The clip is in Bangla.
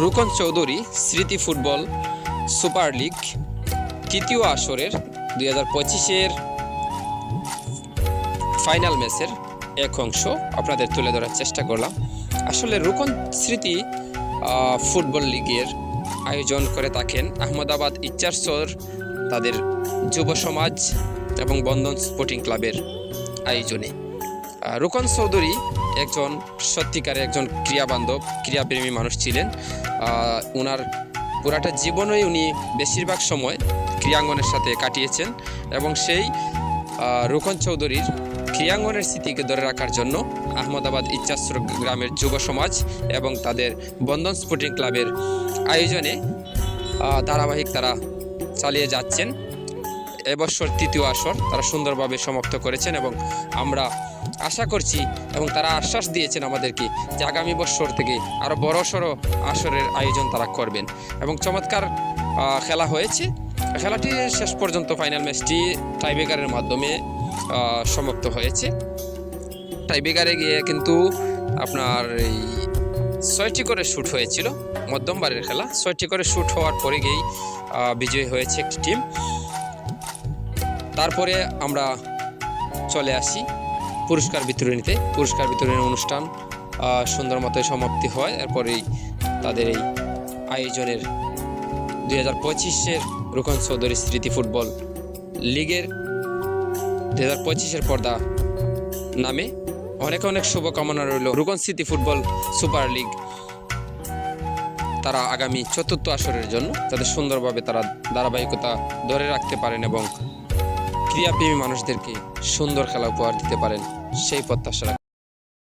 রুকন চৌধুরী, স্মৃতি ফুটবল, সুপার লিগ, তৃতীয় আসরের দুই হাজার পঁচিশের ফাইনাল ম্যাচের এক অংশ আপনাদের তুলে ধরার চেষ্টা করলাম। আসলে রুকন স্মৃতি ফুটবল লিগের আয়োজন করে থাকেন আহমেদাবাদ ইচ্চারসর তাদের যুব সমাজ এবং বন্ধন স্পোর্টিং ক্লাবের আয়োজনে। রুকন চৌধুরী একজন সত্যিকারে একজন ক্রিয়াবান্ধব ক্রিয়াপ্রেমী মানুষ ছিলেন। ওনার পুরাটা জীবনই উনি বেশিরভাগ সময় ক্রিয়াঙ্গনের সাথে কাটিয়েছেন এবং সেই রুকন চৌধুরীর ক্রিয়াঙ্গনের স্মৃতিকে ধরে রাখার জন্য আহমদাবাদ ইচ্ছাস্র গ্রামের যুব সমাজ এবং তাদের বন্ধন স্পোর্টিং ক্লাবের আয়োজনে ধারাবাহিক তারা চালিয়ে যাচ্ছেন। এবছর তৃতীয় আসর তারা সুন্দরভাবে সমাপ্ত করেছেন এবং আমরা আশা করছি এবং তারা আশ্বাস দিয়েছেন আমাদেরকে যে আগামী বছর থেকে আরও বড় সড়ো আসরের আয়োজন তারা করবেন। এবং চমৎকার খেলা হয়েছে। খেলাটি শেষ পর্যন্ত ফাইনাল ম্যাচটি টাইব্রেকারের মাধ্যমে সমাপ্ত হয়েছে। টাইব্রেকারে গিয়ে কিন্তু আপনার এই ছয়টি করে শ্যুট হয়েছিল, মধ্যমবারের খেলা। ছয়টি করে শ্যুট হওয়ার পরে গিয়েই বিজয়ী হয়েছে একটি টিম। তারপরে আমরা চলে আসি। পুরস্কার বিতরণীতে, পুরস্কার বিতরণী অনুষ্ঠান সুন্দর মতো সমাপ্তি হয়। এরপরেই তাদের এই আয়োজনের দুই হাজার পঁচিশের রুকন চৌধুরী স্মৃতি ফুটবল লিগের দুই হাজার পঁচিশের পর্দা নামে অনেক অনেক শুভকামনা রইল রুকন স্মৃতি ফুটবল সুপার লিগ। তারা আগামী চতুর্থ আসরের জন্য তাদের সুন্দরভাবে তারা ধারাবাহিকতা ধরে রাখতে পারেন এবং ক্রীড়াপ্রেমী মানুষদেরকে সুন্দর খেলা উপহার দিতে পারেন সেই প্রত্যাশা।